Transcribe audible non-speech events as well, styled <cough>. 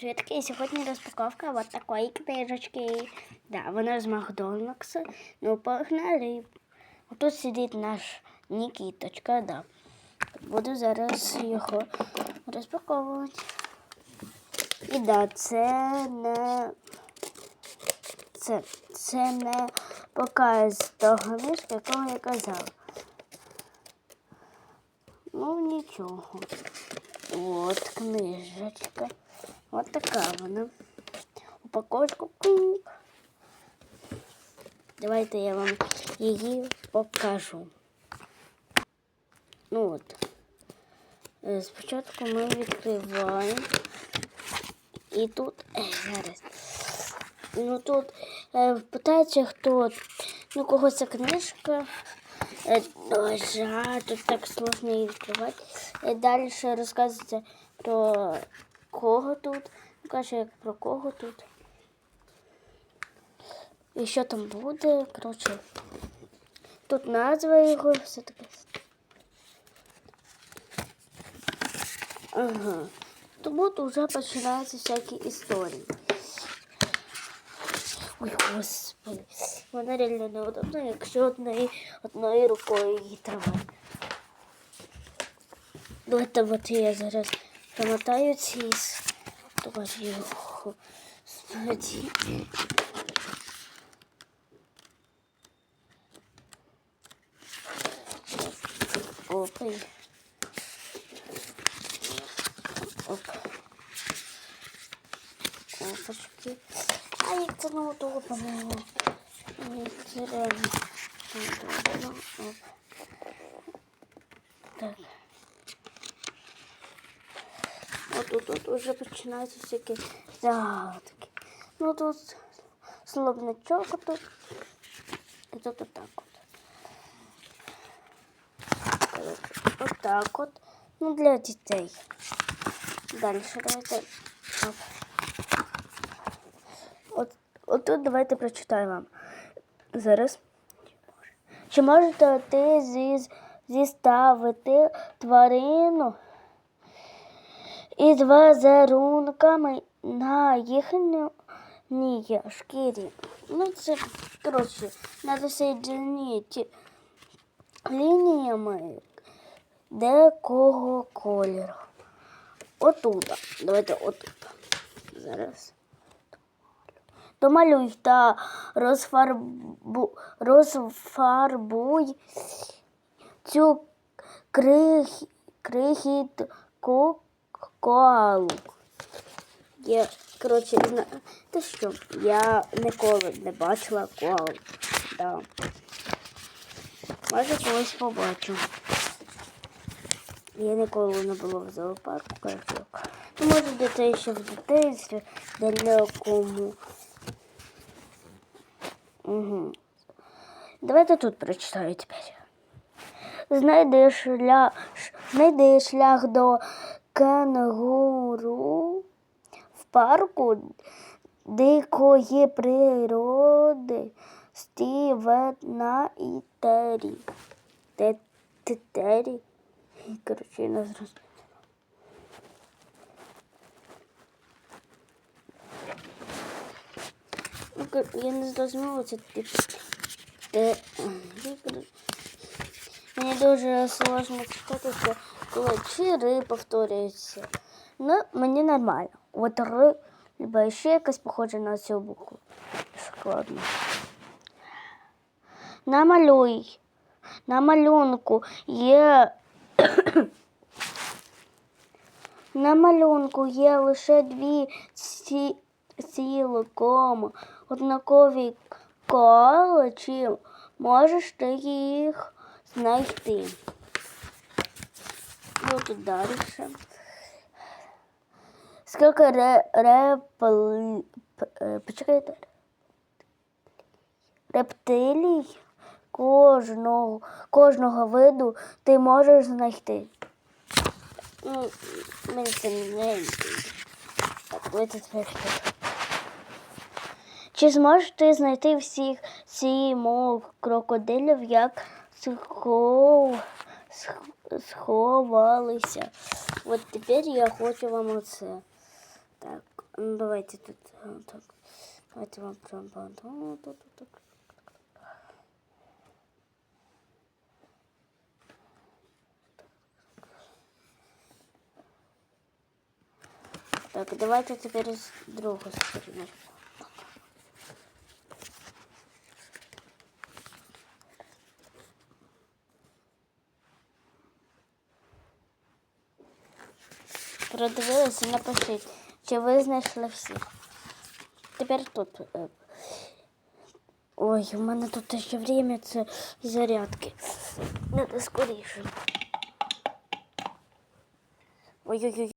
привітки! І сьогодні розпаковка вот такої книжечки. Да, вона з Макдональдса. Ну, погнали. Тут сидить наш Нікіточка, да. Буду зараз його розпаковувати. І да, це не це, це не показ того мішка, якого я казав. Ну, нічого. От книжечка. От така вона. Упаковочка. Кум. Давайте я вам її покажу. Ну от. Е, Спочатку ми відкриваємо. І тут е, зараз. Ну тут е, питається, хто ну кого ця книжка. Е, Жаль, тут так сложно її відкривати. Далі розказується про кого тут. Ну, Каже, як про кого тут. І що там буде. Коротше, тут назва його, все таке. Ага. Тому тут вже починаються всякі історії. Ой, господи, вона реально неудобна, якщо одної, одною рукою її тримати. Давайте от я зараз промотаю ці історії. Господи. Опа. Оп. Опачки. А як це неудобно. Ні, Це реально неудобно. Оп. Так. От тут, уже починаються всякі загадки. Ну тут словничок тут. І тут отак от. От так от. Ну, для дітей. Далі давайте. Оп. От, от тут давайте прочитаю вам. Зараз. Чи можете ти зіз, зіставити тварину із вазерунками на їхній шкірі? Ну, це, коротше, треба соєдинити лініями декого кольору. Отут. Давайте отут. Зараз. Домалюй та розфарбу, розфарбуй цю крих, крихітку коалу. Я, коротше, не знаю. Та що? Я ніколи не бачила коалу. Да. Може, колись побачу. Я ніколи не була в зоопарку, кажу. Ну, може, дітей ще в дитинстві далекому. Угу. Давайте тут прочитаю тепер. Знайди шлях, шлях до кенгуру в парку дикої природи Стівена і Террі. Те- те- Террі. Коротше, не зрозуміла. Ну, Я не зрозуміла, це. Те... Мені дуже сложно читати, що чи ри повторюється. Ну, мені нормально. От ри, либо ще якась похожа на цю букву. Складно. Намалюй. На малюнку є. <coughs> На малюнку є лише дві ці... цілком однакові коли, чи можеш ти їх знайти. Ну тут далі. Скільки ре... репли... п- е, Почекайте. Рептилій кожного, кожного виду ти можеш знайти. Мені це не так. Чи зможеш ти знайти всіх сімох крокодилів, як схов... сх- сховалися? От тепер я хочу вам оце. Так, Ну, давайте тут так. Давайте вам прям. Тут. Так, давайте тепер з другої сторони. Продивилися, напишіть, чи ви знайшли всі. Тепер тут. е, Ой, у мене тут ще время це зарядки. Надо скоріше. Ой-ой-ой.